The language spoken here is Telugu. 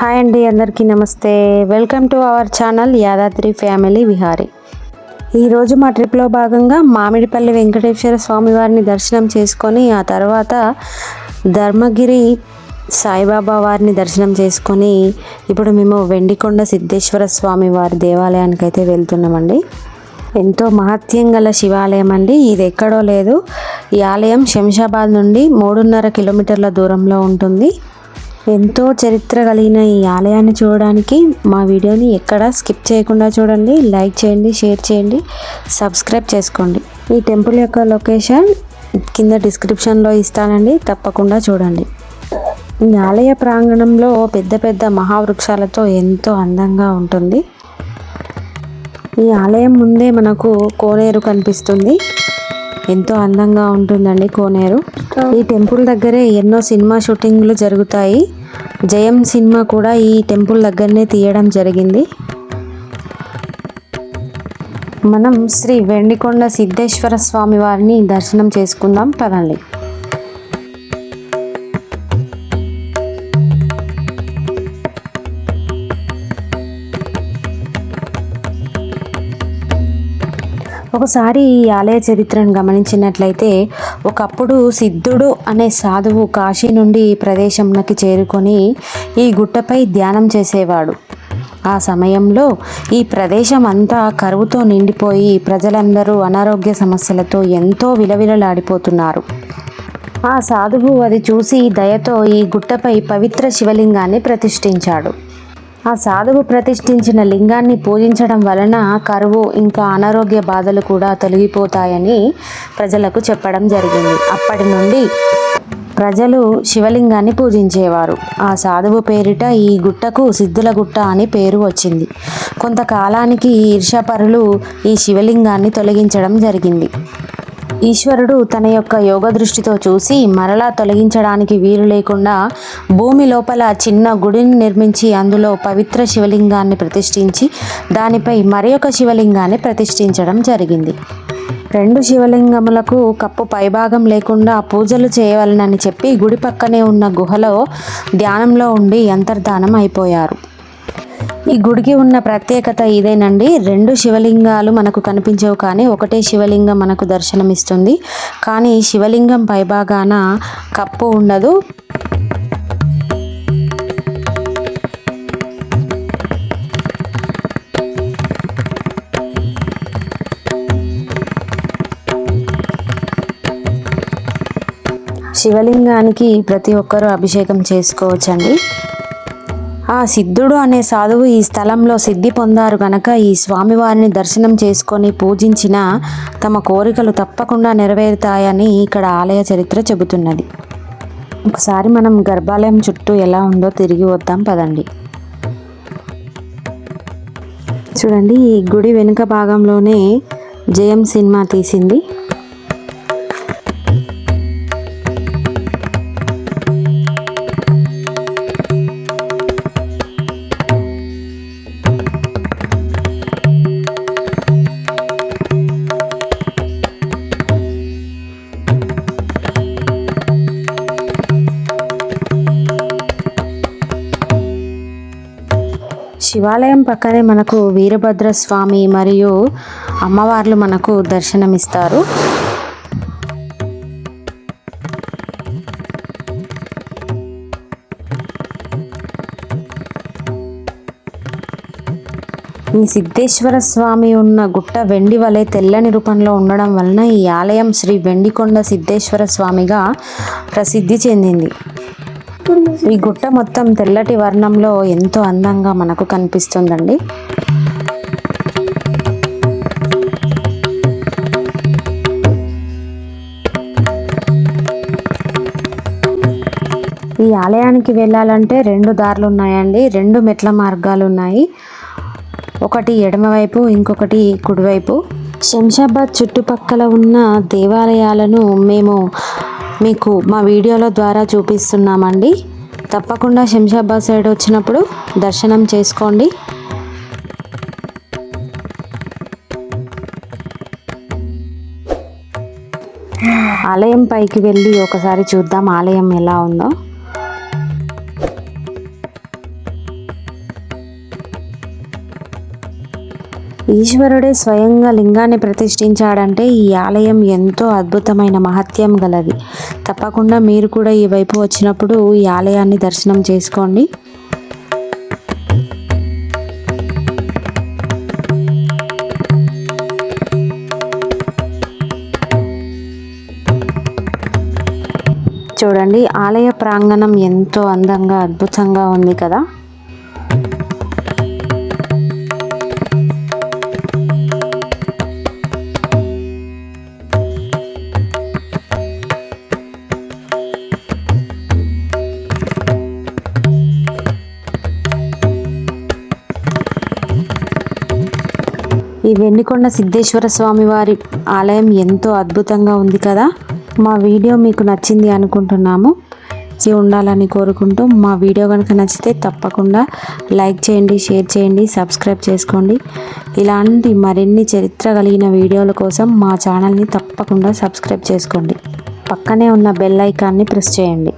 హాయ్ అండి అందరికీ నమస్తే. Welcome to our channel Yadadri family Vihari. ఈరోజు మా ట్రిప్లో భాగంగా మామిడిపల్లి వెంకటేశ్వర స్వామి వారిని దర్శనం చేసుకొని ఆ తర్వాత ధర్మగిరి సాయిబాబా వారిని దర్శనం చేసుకొని ఇప్పుడు మేము వెండికొండ సిద్ధేశ్వర స్వామి వారి దేవాలయానికి అయితే వెళ్తున్నామండి. ఎంతో మహత్యం గల శివాలయం అండి. ఇది ఎక్కడో లేదు. ఈ ఆలయం శంషాబాద్ నుండి మూడున్నర కిలోమీటర్ల దూరంలో ఉంటుంది. ఎంతో చరిత్ర కలిగిన ఈ ఆలయాన్ని చూడడానికి మా వీడియోని ఎక్కడ స్కిప్ చేయకుండా చూడండి లైక్ చేయండి షేర్ చేయండి సబ్స్క్రైబ్ చేసుకోండి. ఈ టెంపుల్ యొక్క లొకేషన్ కింద డిస్క్రిప్షన్లో ఇస్తానండి తప్పకుండా చూడండి. ఈ ఆలయ ప్రాంగణంలో పెద్ద పెద్ద మహావృక్షాలతో ఎంతో అందంగా ఉంటుంది. ఈ ఆలయం ముందే మనకు కోనేరు కనిపిస్తుంది. ఎంతో అందంగా ఉంటుందండి కోనేరు. ఈ టెంపుల్ దగ్గరే ఎన్నో సినిమా షూటింగ్లు జరుగుతాయి. జయం సినిమా కూడా ఈ టెంపుల్ దగ్గరనే తీయడం జరిగింది. మనం శ్రీ వెండికొండ సిద్ధేశ్వర స్వామి వారిని దర్శనం చేసుకుందాం. పదండి. ఒకసారి ఈ ఆలయ చరిత్రను గమనించినట్లయితే ఒకప్పుడు సిద్ధుడు అనే సాధువు కాశీ నుండి ఈ ప్రదేశంలోకి చేరుకొని ఈ గుట్టపై ధ్యానం చేసేవాడు. ఆ సమయంలో ఈ ప్రదేశం అంతా కరువుతో నిండిపోయి ప్రజలందరూ అనారోగ్య సమస్యలతో ఎంతో విలవిలలాడిపోతున్నారు. ఆ సాధువు అది చూసి దయతో ఈ గుట్టపై పవిత్ర శివలింగాన్ని ప్రతిష్ఠించాడు. ఆ సాధువు ప్రతిష్ఠించిన లింగాన్ని పూజించడం వలన కరువు ఇంకా అనారోగ్య బాధలు కూడా తొలగిపోతాయని ప్రజలకు చెప్పడం జరిగింది. అప్పటి నుండి ప్రజలు శివలింగాన్ని పూజించేవారు. ఆ సాధువు పేరిట ఈ గుట్టకు సిద్ధుల గుట్ట అని పేరు వచ్చింది. కొంతకాలానికి ఈర్షాపరులు ఈ శివలింగాన్ని తొలగించడం జరిగింది. ఈశ్వరుడు తన యొక్క యోగ దృష్టితో చూసి మరలా తొలగించడానికి వీలు లేకుండా భూమి లోపల చిన్న గుడిని నిర్మించి అందులో పవిత్ర శివలింగాన్ని ప్రతిష్ఠించి దానిపై మరి శివలింగాన్ని ప్రతిష్ఠించడం జరిగింది. రెండు శివలింగములకు కప్పు పైభాగం లేకుండా పూజలు చేయవలనని చెప్పి గుడి పక్కనే ఉన్న గుహలో ధ్యానంలో ఉండి అంతర్ధానం అయిపోయారు. ఈ గుడికి ఉన్న ప్రత్యేకత ఇదేనండి. రెండు శివలింగాలు మనకు కనిపించవు కానీ ఒకటే శివలింగం మనకు దర్శనమిస్తుంది. కానీ శివలింగం పైభాగాన కప్పు ఉండదు. శివలింగానికి ప్రతి ఒక్కరూ అభిషేకం చేసుకోవచ్చండి. ఆ సిద్ధుడు అనే సాధువు ఈ స్థలంలో సిద్ధి పొందారు గనక ఈ స్వామివారిని దర్శనం చేసుకొని పూజించిన తమ కోరికలు తప్పకుండా నెరవేరుతాయని ఇక్కడ ఆలయ చరిత్ర చెబుతున్నది. ఒకసారి మనం గర్భాలయం చుట్టూ ఎలా ఉందో తిరిగి వద్దాం పదండి. చూడండి ఈ గుడి వెనుక భాగంలోనే జయం సినిమా తీసింది. శివాలయం పక్కనే మనకు వీరభద్ర స్వామి మరియు అమ్మవార్లు మనకు దర్శనమిస్తారు. ఈ సిద్ధేశ్వర స్వామి ఉన్న గుట్ట వెండి వలె తెల్లని రూపంలో ఉండడం వలన ఈ ఆలయం శ్రీ వెండికొండ సిద్ధేశ్వర స్వామిగా ప్రసిద్ధి చెందింది. ఈ గుట్ట మొత్తం తెల్లటి వర్ణంలో ఎంతో అందంగా మనకు కనిపిస్తుందండి. ఈ ఆలయానికి వెళ్ళాలంటే రెండు దారులు ఉన్నాయండి. రెండు మెట్ల మార్గాలు ఉన్నాయి. ఒకటి ఎడమవైపు ఇంకొకటి కుడివైపు శంషాబాద్ చుట్టుపక్కల ఉన్న దేవాలయాలను మేము మీకు మా వీడియోల ద్వారా చూపిస్తున్నామండి. తప్పకుండా శంషాబాద్ సైడ్ వచ్చినప్పుడు దర్శనం చేసుకోండి. ఆలయం పైకి వెళ్ళి ఒకసారి చూద్దాం ఆలయం ఎలా ఉందో. ఈశ్వరుడే స్వయంగా లింగాన్ని ప్రతిష్ఠించాడంటే ఈ ఆలయం ఎంతో అద్భుతమైన మహత్యం గలది. తప్పకుండా మీరు కూడా ఈ వైపు వచ్చినప్పుడు ఈ ఆలయాన్ని దర్శనం చేసుకోండి. చూడండి ఆలయ ప్రాంగణం ఎంతో అందంగా అద్భుతంగా ఉంది కదా. ఈ వెన్నికొండ సిద్ధేశ్వర స్వామి వారి ఆలయం ఎంతో అద్భుతంగా ఉంది కదా. మా వీడియో మీకు నచ్చింది అనుకుంటున్నాము. ఉండాలని కోరుకుంటూ మా వీడియో కనుక నచ్చితే తప్పకుండా లైక్ చేయండి షేర్ చేయండి సబ్స్క్రైబ్ చేసుకోండి. ఇలాంటి మరిన్ని చరిత్ర కలిగిన వీడియోల కోసం మా ఛానల్ని తప్పకుండా సబ్స్క్రైబ్ చేసుకోండి. పక్కనే ఉన్న బెల్ ఐకాన్ని ప్రెస్ చేయండి.